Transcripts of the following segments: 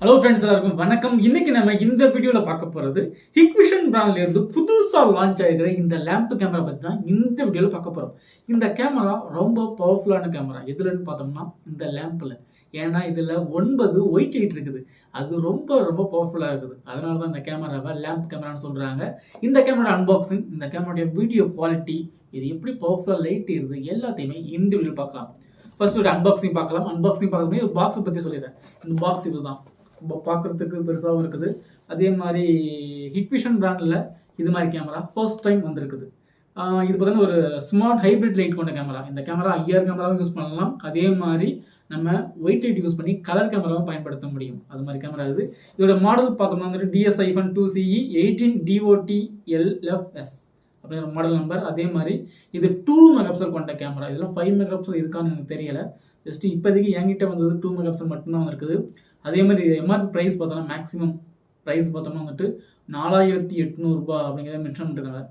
Hello friends எல்லாருக்கும் வணக்கம். இன்னைக்கு நம்ம இந்த வீடியோவில் பார்க்க போகிறது ஹிக்விஷன் பிராண்ட்ல இருந்து புதுசாக லான்ச் ஆகிருக்கிற இந்த லேம்ப் கேமரா பற்றி தான் இந்த வீடியோவில் பார்க்க போகிறோம் இந்த கேமரா ரொம்ப பவர்ஃபுல்லான கேமரா எதுலன்னு பார்த்தோம்னா இந்த லேம்பில் ஏன்னா இதில் ஒன்பது ஒயிட் லைட் இருக்குது. அது ரொம்ப ரொம்ப பவர்ஃபுல்லாக இருக்குது. அதனால தான் இந்த கேமராவை லேம்ப் கேமரான்னு சொல்கிறாங்க இந்த கேமரா அன்பாக்சிங் இந்த கேமராடைய வீடியோ குவாலிட்டி இது எப்படி பவர்ஃபுல்லாக லைட் இருக்குது எல்லாத்தையுமே இந்த வீடியோ பார்க்கலாம். ஃபர்ஸ்ட் ஒரு அன்பாக்சிங் பார்க்கலாம். அன்பாக்சிங் பார்க்கறது ஒரு பாக்ஸை பற்றி சொல்லிடுறேன். இந்த பாக்ஸ் இதுதான் பார்க்குறதுக்கு பெருசாகவும் இருக்குது. அதே மாதிரி ஹிக்விஷன் பிராண்டில் இது மாதிரி கேமரா ஃபர்ஸ்ட் டைம் வந்திருக்குது. இது பார்த்தீங்கன்னா ஒரு ஸ்மார்ட் ஹைப்ரிட் லைட் கொண்ட கேமரா இந்த கேமரா ஐஆர் கேமராவும் யூஸ் பண்ணலாம். அதே மாதிரி நம்ம ஒயிட் லைட் யூஸ் பண்ணி கலர் கேமராவும் பயன்படுத்த முடியும். அது மாதிரி கேமரா இது. இதோட மாடல் பார்த்தோம்னா வந்துட்டு DS iPhone two CE eighteen DOT LFS அப்படிங்கிற மாடல் நம்பர் அதே மாதிரி இது டூ மெகாப்சல் கொண்ட கேமரா இதெல்லாம் ஃபைவ் மெகாப்சல் இருக்கான்னு எனக்கு தெரியலை. ஜஸ்ட் இப்போதைக்கு என்கிட்ட வந்தது டூ மெகாப்சல் மட்டும்தான் இருக்குது அதே மாதிரி எம்ஆர்பி ப்ரைஸ் பார்த்தோம்னா மேக்ஸிமம் ப்ரைஸ் பார்த்தோம்னா வந்துட்டு நாலாயிரத்தி எட்நூறுபா அப்படிங்கிறத மென்ஷன் பண்ணிருக்காங்க.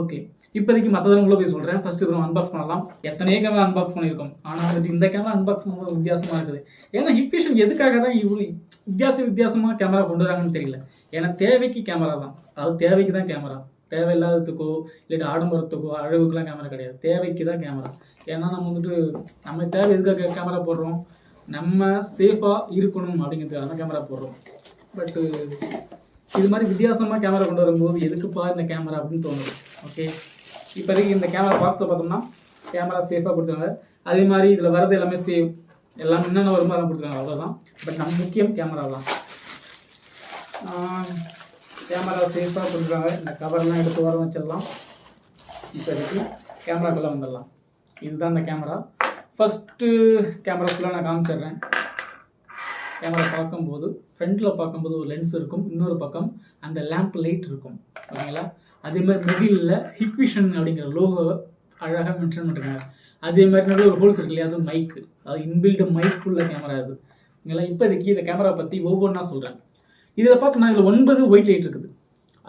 ஓகே இப்போதைக்கு மற்றதவங்களும் போய் சொல்கிறேன் ஃபஸ்ட்டு இப்போ அன்பாக்ஸ் பண்ணலாம். எத்தனையோ கேமரா அன்பாக்ஸ் பண்ணியிருக்கோம். ஆனால் வந்துட்டு இந்த கேமரா அன்பாக்ஸ் பண்ணும்போது வித்தியாசமாக இருக்குது. ஏன்னா ஹிப்விஷன் எதுக்காக தான் இவ்வளோ வித்தியாச வித்தியாசமாக கேமரா கொண்டு வராங்கன்னு தெரியல. ஏன்னா தேவைக்கு கேமரா தான். அதாவது தேவைக்கு தான் கேமரா தேவையில்லாததுக்கோ இல்லாட்டி ஆடம்பரத்துக்கோ அழகுக்கெலாம் கேமரா கிடையாது. தேவைக்கு தான் கேமரா ஏன்னா நம்ம வந்துட்டு நம்ம தேவை எதுக்காக கேமரா போடுறோம்? நம்ம சேஃபாக இருக்கணும் அப்படிங்கிறதுக்காக தான் கேமரா போடுறோம். பட்டு இது மாதிரி வித்தியாசமாக கேமரா கொண்டு வரும்போது எதுக்குப்பா இந்த கேமரா அப்படின்னு தோணுது. ஓகே இப்போதைக்கு இந்த கேமரா பாக்ஸில் பார்த்தோம்னா கேமரா சேஃபாக கொடுத்துருக்காங்க. அதே மாதிரி இதில் வரது எல்லாமே சேவ் எல்லாம் என்னென்ன வருமோ அதெல்லாம் கொடுத்துருக்காங்க. அவ்வளோதான் பட் நம்ம முக்கியம் கேமரா தான். கேமரா சேஃபாக கொடுத்துருக்காங்க. இந்த கவர்லாம் எடுத்து வர வச்சிடலாம். இப்போதைக்கு கேமராக்குள்ளே வந்துடலாம். இதுதான் இந்த கேமரா ஃபஸ்ட்டு கேமரா ஃபுல்லாக நான் காமிச்சிடுறேன். கேமரா பார்க்கும்போது ஃப்ரண்ட்டில் பார்க்கும்போது ஒரு லென்ஸ் இருக்கும் இன்னொரு பக்கம் அந்த லேம்ப் லைட் இருக்கும். ஓகேங்களா? அதே மாதிரி மிடில் ஹிக்விஷன் அப்படிங்கிற லோகோவை அழகாக மென்ஷன் பண்ணிருக்காங்க. அதே மாதிரி நடுவில் ஒரு ஹோல்ஸ் இருக்கு இல்லையா? அது மைக்கு அது இன்பில்டு மைக் உள்ள கேமரா அது. ஓகேங்களா? இப்போதைக்கு இந்த கேமரா பற்றி ஒவ்வொன்றா சொல்கிறேன் இதில் பார்த்தோம்னா இதில் ஒன்பது ஒயிட் லைட் இருக்குது.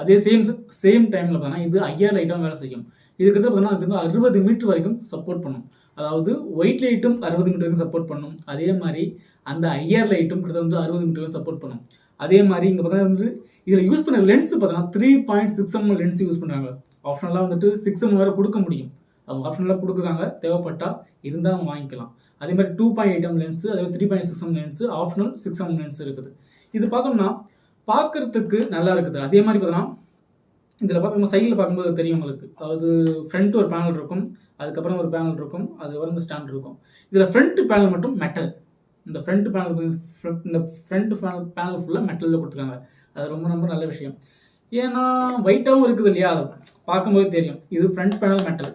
அதே சேம் சேம் டைமில் பார்த்தோன்னா இது ஐஆர் லைட்டாகவும் வேலை செய்யும். இதுக்கு பார்த்தோம்னா பார்த்தீங்கன்னா அறுபது மீட்டர் வரைக்கும் சப்போர்ட் பண்ணும். அதாவது ஒயிட் லைட்டும் அறுபது மீட்டர் வரைக்கும் சப்போர்ட் பண்ணும். அதே மாதிரி அந்த ஐஆர் லைட்டும் கிட்ட வந்து அறுபது மீட்டர் வரைக்கும் சப்போர்ட் பண்ணும். அதே மாதிரி இங்கே பார்த்தா வந்து இதில் யூஸ் பண்ண லென்ஸ் பார்த்தோன்னா three point six ML lens use பண்ணுறாங்க ஆப்ஷனலாக வந்துட்டு சிக்ஸ் எம் வேறு கொடுக்க முடியும். அவங்க ஆப்ஷனலாக கொடுக்குறாங்க. தேவைப்பட்டால் இருந்தால் வாங்கிக்கலாம். அதே மாதிரி two point eight M lens அதே மாதிரி three point six M lens optional six M lens இருக்குது. இது பார்த்தோம்னா பார்க்கறதுக்கு நல்லா இருக்குது. அதே மாதிரி பார்த்தோன்னா இதில் பார்க்கும்போது சைடில் பார்க்கும்போது தெரியும் உங்களுக்கு. அதாவது ஃப்ரண்ட் ஒரு பேனல் இருக்கும் அதுக்கப்புறம் ஒரு பேனல் இருக்கும் அதுக்கப்புறம் இந்த ஸ்டாண்ட் இருக்கும். இதில் ஃப்ரண்ட் பேனல் மட்டும் மெட்டல் இந்த ஃப்ரண்ட் பேனல் இந்த ஃப்ரண்ட் பேனல் பேனல் ஃபுல்லாக மெட்டலில் கொடுத்துருக்காங்க. அது ரொம்ப ரொம்ப நல்ல விஷயம். ஏன்னா ஒயிட்டாகவும் இருக்குது இல்லையா? அதை பார்க்கும்போது தெரியும். இது ஃப்ரண்ட் பேனல் மெட்டல்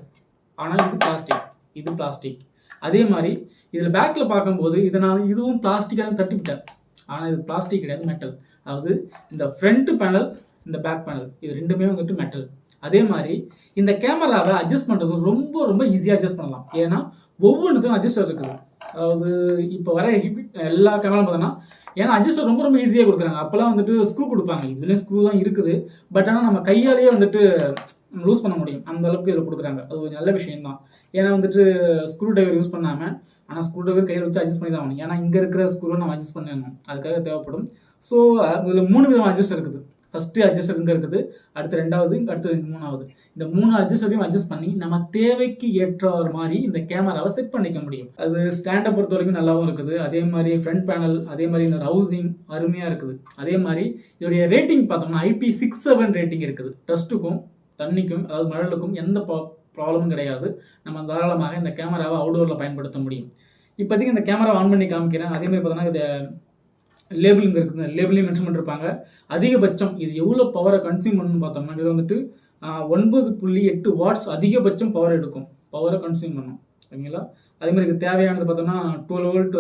ஆனால் இது பிளாஸ்டிக் இது பிளாஸ்டிக் அதே மாதிரி இதில் பேக்கில் பார்க்கும்போது இதை நான் இதுவும் பிளாஸ்டிக்காக தட்டிவிட்டேன். ஆனால் இது பிளாஸ்டிக் கிடையாது மெட்டல் அதாவது இந்த ஃப்ரண்ட் பேனல் இந்த பேக் பேனல் இது ரெண்டுமே வந்துட்டு மெட்டல் அதே மாதிரி இந்த கேமராவை அட்ஜஸ்ட் பண்ணுறது ரொம்ப ரொம்ப ஈஸியாக அட்ஜஸ்ட் பண்ணலாம். ஏன்னா ஒவ்வொன்றுக்கும் அட்ஜஸ்டர் இருக்குது. அதாவது இப்போ வர எல்லா கேமரா பார்த்தோன்னா ஏன்னா அட்ஜஸ்டர் ரொம்ப ரொம்ப ஈஸியாக கொடுக்குறாங்க. அப்போல்லாம் வந்துட்டு ஸ்க்ரூ கொடுப்பாங்க. இதுலேயும் ஸ்க்ரூ தான் இருக்குது. பட் ஆனால் நம்ம கையாலேயே வந்துட்டு லூஸ் பண்ண முடியும். அந்த அளவுக்கு இதில் கொடுக்குறாங்க. அது ஒரு நல்ல விஷயம் தான் ஏன்னா வந்துட்டு ஸ்க்ரூ டிரைவர் யூஸ் பண்ணாமல் ஆனால் ஸ்க்ரூ டிரைவர் கையில் வச்சு அட்ஜஸ்ட் பண்ணி தான் ஆகணும். ஏன்னா இங்கே இருக்கிற ஸ்க்ரூவை நம்ம அட்ஜஸ்ட் பண்ணணும். அதுக்காக தேவைப்படும். ஸோ இதில் மூணு விதமாக அட்ஜஸ்ட் இருக்குது. ஃபஸ்ட்டு அட்ஜஸ்டர் இங்கே இருக்குது. அடுத்து ரெண்டாவது அடுத்தது மூணாவது. இந்த மூணு அட்ஜஸ்டரையும் அட்ஜஸ்ட் பண்ணி நம்ம தேவைக்கு ஏற்றவாறு மாதிரி இந்த கேமராவை செட் பண்ணிக்க முடியும். அது ஸ்டாண்டை பொறுத்த வரைக்கும் நல்லாவும் இருக்குது. அதே மாதிரி ஃப்ரண்ட் பேனல் அதே மாதிரி இந்த ஹவுசிங் அருமையாக இருக்குது. அதே மாதிரி இதோடைய ரேட்டிங் பார்த்தோம்னா ஐபி சிக்ஸ் செவன் ரேட்டிங் இருக்குது. டஸ்ட்டுக்கும் தண்ணிக்கும் அதாவது மழலுக்கும் எந்த ப்ராப்ளமும் கிடையாது. நம்ம தாராளமாக இந்த கேமராவை அவுடோரில் பயன்படுத்த முடியும். இப்போதைக்கு இந்த கேமரா ஆன் பண்ணி காமிக்கிறேன். அதே மாதிரி பார்த்தோன்னா இது லேபிளிங் இருக்குது லேபிளையும் மென்ஷன் பண்ணிருப்பாங்க அதிகபட்சம் இது எவ்வளோ பவரை கன்சியூம் பண்ணணும்னு பார்த்தோம்னா இது வந்துட்டு ஒன்பது புள்ளி எட்டு வாட்ஸ் அதிகபட்சம் பவர் எடுக்கும். பவரை கன்சியூம் பண்ணும். ஓகேங்களா அதே மாதிரி இதுக்கு தேவையானது பார்த்தோம்னா டுவெல் வோல்ட்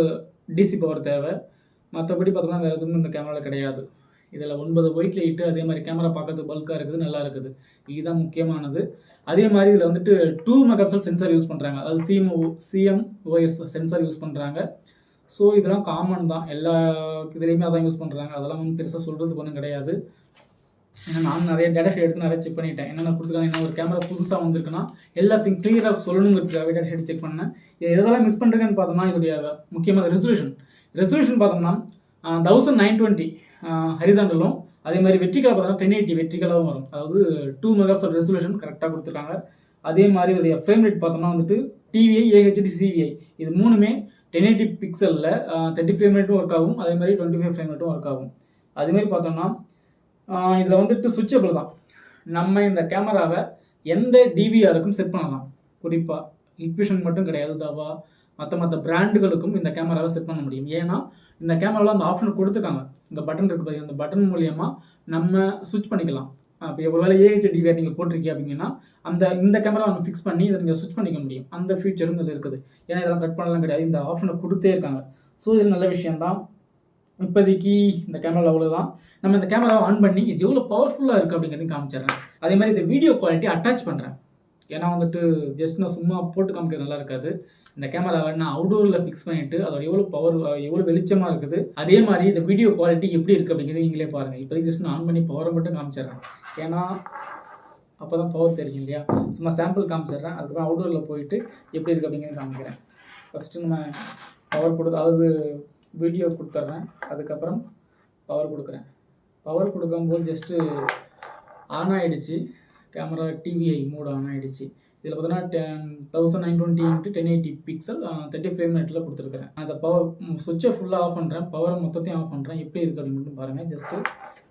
டிசி பவர் தேவை. மற்றபடி பார்த்தோம்னா வேறு எதுவும் இந்த கேமராவில் கிடையாது. இதில் ஒன்பது ஒயிட் லைட்டு அதே மாதிரி கேமரா பார்க்கறது பல்காக இருக்குது நல்லா இருக்குது. இதுதான் முக்கியமானது. அதே மாதிரி இதில் வந்துட்டு டூ மெகாபிக்சல் சென்சார் யூஸ் பண்ணுறாங்க அதாவது CM CM OS sensor use பண்ணுறாங்க ஸோ இதெல்லாம் காமன் தான். எல்லா இதுலேயுமே அதான் யூஸ் பண்ணுறாங்க அதெல்லாம் வந்து பெருசாக சொல்கிறதுக்கு ஒன்றும் கிடையாது. ஏன்னா நான் நிறைய டேட்டா ஷீட் எடுத்து நிறைய செக் பண்ணிட்டேன். என்னென்ன கொடுத்துருக்காங்க என்ன ஒரு கேமரா புதுசாக வந்திருக்குன்னா எல்லாத்தையும் கிளியராக சொல்லணுங்கிறதுக்காக டேட்டா ஷீட் செக் பண்ணேன். இது எதெல்லாம் மிஸ் பண்ணுறேன்னு பார்த்தோம்னா இதோடைய முக்கியமான ரெசல்யூஷன் ரெசல்யூஷன் பார்த்தோம்னா தௌசண்ட் நைன் டுவெண்ட்டி ஹரிசாண்டலும் அதே மாதிரி வெற்றிக்காக பார்த்தோம்னா டென் எயிட்டி வெற்றிகளாகவும் வரும். அதாவது டூ மெகாஸ் ரெசல்யூஷன் கரெக்டாக கொடுத்துருக்காங்க. அதே மாதிரி இதோடைய ஃப்ரேம் ரேட் பார்த்தோம்னா வந்துட்டு டிவிஐ ஏஹெச்டி சிவிஐ இது மூணுமே டென் எயிட்டி பிக்சலில் தேர்ட்டி ஃப்ரேம் ரேட்டும் ஒர்க் ஆகும். அதே மாதிரி டுவெண்ட்டி ஃபைவ் ஃப்ரேம் ரேட்டும் ஒர்க் ஆகும். அதே மாதிரி பார்த்தோம்னா இதில் வந்துட்டு சுவிட்சபிள் தான். நம்ம இந்த கேமராவை எந்த டிவிஆருக்கும் செட் பண்ணலாம். குறிப்பாக இக்விஷன் மட்டும் கிடையாது தவா. மற்ற மற்ற பிராண்டுகளுக்கும் இந்த கேமராவை செட் பண்ண முடியும். ஏன்னா இந்த கேமராவில் அந்த ஆப்ஷன் கொடுத்துருக்காங்க. இந்த பட்டன் இருக்குது அந்த பட்டன் மூலியமாக நம்ம சுவிட்ச் பண்ணிக்கலாம். இப்போ ஒருவேளை ஏஹெச் டிவிஆர் நீங்கள் போட்டிருக்கீங்க அப்படிங்கன்னா அந்த இந்த கேமரா வந்து ஃபிக்ஸ் பண்ணி இதை நீங்கள் சுவிட்ச் பண்ணிக்க முடியும். அந்த ஃபியூச்சரும் இதில் இருக்குது. ஏன்னா இதெல்லாம் கட் பண்ணலாம் கிடையாது. இந்த ஆப்ஷனை கொடுத்தே இருக்காங்க. ஸோ இது நல்ல விஷயம்தான் இப்போதைக்கு இந்த கேமரா அவ்வளோதான் நம்ம இந்த கேமராவை ஆன் பண்ணி இது எவ்வளோ பவர்ஃபுல்லாக இருக்குது அப்படிங்கிறதையும் காமிச்சிடுறேன். அதே மாதிரி இந்த வீடியோ குவாலிட்டி அட்டாச் பண்ணுறேன் ஏன்னா வந்துட்டு ஜஸ்ட் நான் சும்மா போட்டு காமிக்கிறது நல்லா இருக்காது. இந்த கேமராவை நான் அவுடோரில் ஃபிக்ஸ் பண்ணிவிட்டு அதோட எவ்வளோ பவர் எவ்வளோ வெளிச்சமாக இருக்குது அதே மாதிரி இந்த வீடியோ குவாலிட்டி எப்படி இருக்குது அப்படிங்கிறது நீங்களே பாருங்கள் இப்போதைக்கு ஜஸ்ட் நான் ஆன் பண்ணி பவரை மட்டும் காமிச்சிடுறேன். ஏன்னா அப்போ தான் பவர் தெரியும் இல்லையா? சும்மா சாம்பிள் காமிச்சிடுறேன். அதுக்கப்புறம் அவுடோரில் போயிட்டு எப்படி இருக்குது அப்படிங்கிறது காமிக்கிறேன். ஃபஸ்ட்டு நம்ம பவர் கொடு அதாவது வீடியோ கொடுத்துட்றேன். அதுக்கப்புறம் பவர் கொடுக்குறேன். பவர் கொடுக்கும்போது ஜஸ்ட்டு ஆன் ஆகிடுச்சு கேமரா டிவிஐ மூட் ஆன் ஆகிடுச்சு இதில் பார்த்தோன்னா ten thousand nine twenty into ten eighty pixel thirty five மினிட்ல கொடுத்துருக்குறேன். அந்த பவர் சுவிட்சை ஃபுல்லாக ஆஃப் பண்ணுறேன் பவரை மொத்தத்தையும் ஆஃப் பண்ணுறேன் எப்படி இருக்குது அப்படின்னு மட்டும் பாருங்கள் ஜஸ்ட்டு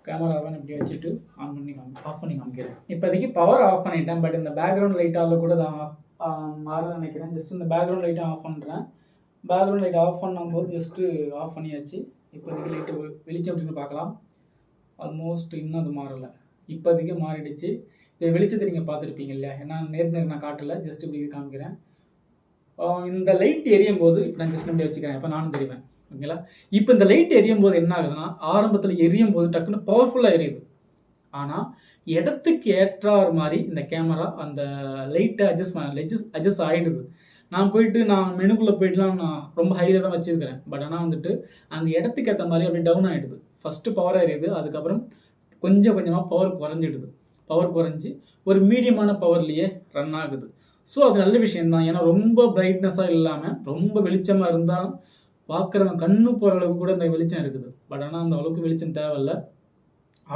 கேமராவை இப்படி வச்சுட்டு ஆன் பண்ணி காமி ஆஃப் பண்ணி காமிக்கிறேன். இப்போதைக்கு பவர் ஆஃப் பண்ணிட்டேன். பட் இந்த பேக்ரவுண்ட் லைட்டால் கூட தான் மாறுன்னு நினைக்கிறேன். ஜஸ்ட் இந்த பேக்ரவுண்ட் லைட்டை ஆஃப் பண்ணுறேன் பேக்ரவுண்ட் லைட் ஆஃப் பண்ணும்போது ஜஸ்ட்டு ஆஃப் பண்ணியாச்சு. இப்போதைக்கு லைட்டு வெளிச்சம் அப்படின்னு பார்க்கலாம். ஆல்மோஸ்ட் இன்னும் அது மாறலை. இப்போதைக்கு மாறிடுச்சு. இந்த வெளிச்சத்தை நீங்கள் பார்த்துருப்பீங்க இல்லையா ஏன்னா நேர் நேர் நான் காட்டலை ஜஸ்ட் இப்படி காமிக்கிறேன். இந்த லைட் எரியும் போது இப்போ நான் ஜஸ்ட் இப்படி வச்சுக்கிறேன் இப்போ நானும் தெரிவேன். ஓகேங்களா? இப்போ இந்த லைட் எரியும் போது என்ன ஆகுதுன்னா ஆரம்பத்தில் எரியும் போது டக்குன்னு பவர்ஃபுல்லாக எரியுது. ஆனால் இடத்துக்கு ஏற்றார் மாதிரி இந்த கேமரா அந்த லைட்டை அட்ஜஸ்ட் அட்ஜஸ்ட் அட்ஜஸ்ட் ஆகிடுது நான் போயிட்டு நான் மெனுக்குள்ளே போயிட்டுலாம் நான் ரொம்ப ஹையில் தான் வச்சுருக்கிறேன். பட் ஆனால் வந்துட்டு அந்த இடத்துக்கு ஏற்ற மாதிரி அப்படியே டவுன் ஆகிடுது ஃபஸ்ட்டு பவர் எரியுது அதுக்கப்புறம் கொஞ்சம் கொஞ்சமாக பவர் குறைஞ்சிடுது. பவர் குறைஞ்சி ஒரு மீடியமான பவர்லேயே ரன் ஆகுது. ஸோ அது நல்ல விஷயம்தான். ஏன்னா ரொம்ப பிரைட்னஸாக இல்லாமல் ரொம்ப வெளிச்சமாக இருந்தால் பார்க்குறவங்க கண்ணு போகிற அளவுக்கு கூட இந்த வெளிச்சம் இருக்குது. பட் ஆனால் அந்த அளவுக்கு வெளிச்சம் தேவையில்ல.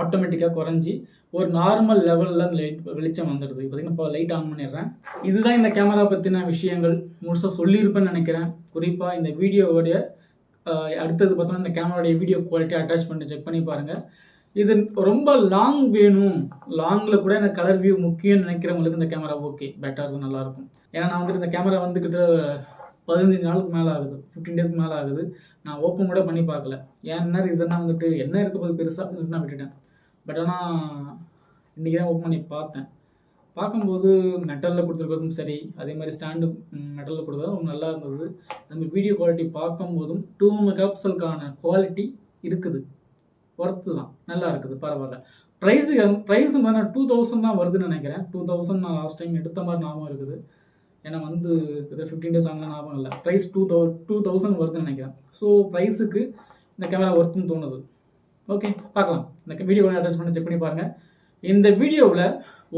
ஆட்டோமேட்டிக்காக குறைஞ்சி ஒரு நார்மல் லெவலில் அந்த லைட் வெளிச்சம் வந்துடுது. பார்த்திங்கன்னா இப்போ லைட் ஆன் பண்ணிடுறேன். இதுதான் இந்த கேமரா பற்றின விஷயங்கள். முழுசாக சொல்லியிருப்பேன்னு நினைக்கிறேன். குறிப்பாக இந்த வீடியோவோடைய அடுத்தது பார்த்தோம்னா இந்த கேமராவுடைய வீடியோ குவாலிட்டி அட்டாச் பண்ணி செக் பண்ணி பாருங்கள் இது ரொம்ப லாங் வேணும். லாங்கில் கூட எனக்கு கலர் வியூ முக்கியம்னு நினைக்கிறவங்களுக்கு இந்த கேமரா ஓகே பெட்டர் நல்லாயிருக்கும் ஏன்னா நான் வந்துட்டு இந்த கேமரா வந்துக்கிட்ட பதினஞ்சு நாளுக்கு மேலே ஆகுது ஃபிஃப்டீன் டேஸ்க்கு மேலே ஆகுது. நான் ஓப்பன் கூட பண்ணி பார்க்கல. ஏன் என்ன ரீசன்னா வந்துட்டு என்ன இருக்க போது பெருசாக நான் விட்டுட்டேன். பட் ஆனால் இன்றைக்கி தான் ஓப்பன் பண்ணி பார்த்தேன். பார்க்கும்போது மெட்டலில் கொடுத்துருக்கிறதும் சரி அதே மாதிரி ஸ்டாண்டு மெட்டலில் கொடுத்ததும் நல்லா இருந்தது. அந்த வீடியோ குவாலிட்டி பார்க்கும்போதும் டூ மெகாபிக்சலுக்கான குவாலிட்டி இருக்குது. ஒர்த்து தான் நல்லா இருக்குது பரவாயில்ல. ப்ரைஸு ப்ரைஸும் பார்த்தா டூ தௌசண்ட் தான் வருதுன்னு நினைக்கிறேன். டூ தௌசண்ட் நான் லாஸ்ட் டைம் எடுத்த மாதிரி ஞாபகம் இருக்குது. ஏன்னா வந்து இது ஃபிஃப்டீன் டேஸ் ஆனால் ஞாபகம் இல்லை. Price two thou two thousand வருதுன்னு நினைக்கிறேன். ஸோ ப்ரைஸுக்கு இந்த கேமரா ஒர்த்துன்னு தோணுது. ஓகே பார்க்கலாம். இந்த வீடியோ அட்டாச் பண்ணி செக் பண்ணி பாருங்கள் இந்த வீடியோவில்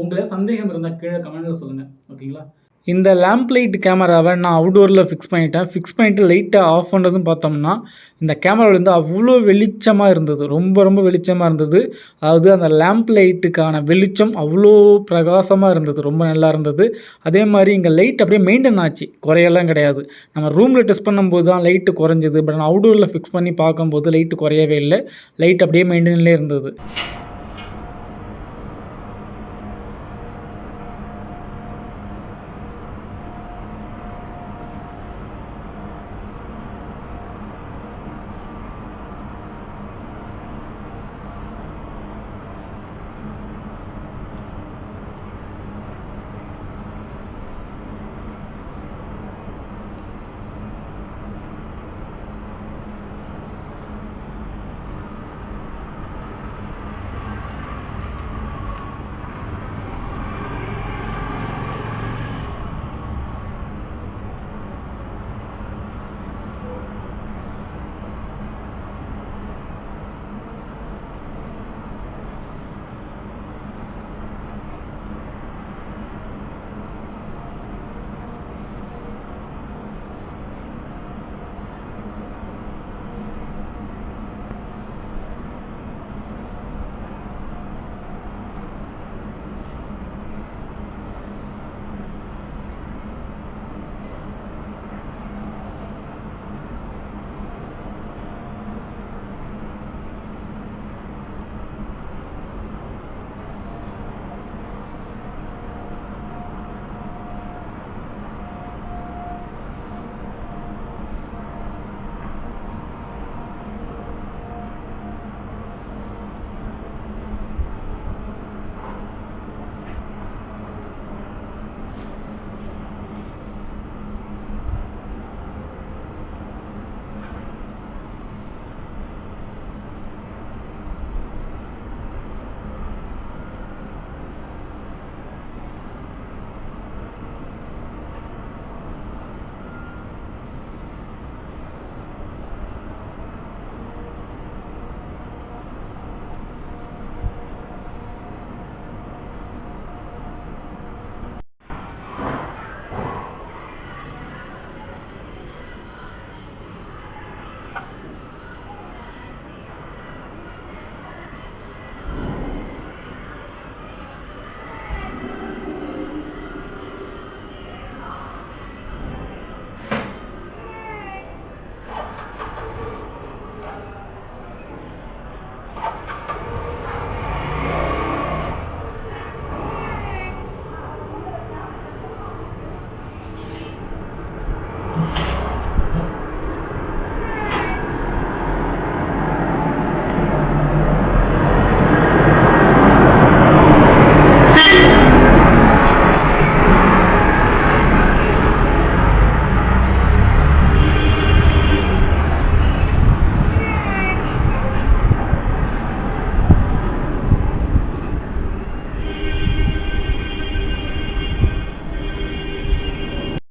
உங்களை சந்தேகம் இருந்தால் கீழே கமெண்ட்டில் சொல்லுங்கள் ஓகேங்களா இந்த லேம்ப் லைட் கேமராவை நான் அவுடோரில் ஃபிக்ஸ் பண்ணிட்டேன். ஃபிக்ஸ் பண்ணிவிட்டு லைட்டை ஆஃப் பண்ணுறதும் பார்த்தோம்னா இந்த கேமராவிலேருந்து வந்து அவ்வளோ வெளிச்சமாக இருந்தது. ரொம்ப ரொம்ப வெளிச்சமாக இருந்தது. அதாவது அந்த லேம்ப் லைட்டுக்கான வெளிச்சம் அவ்வளோ பிரகாசமாக இருந்தது. ரொம்ப நல்லா இருந்தது. அதே மாதிரி இங்கே லைட் அப்படியே மெயின்டைன் ஆச்சு. குறையெல்லாம் கிடையாது. நம்ம ரூமில் டெஸ்ட் பண்ணும்போது தான் லைட்டு குறைஞ்சது. பட் நான் அவுடோரில் ஃபிக்ஸ் பண்ணி பார்க்கும்போது லைட்டு குறையவே இல்லை. லைட் அப்படியே மெயின்டைன்லேயே இருந்தது.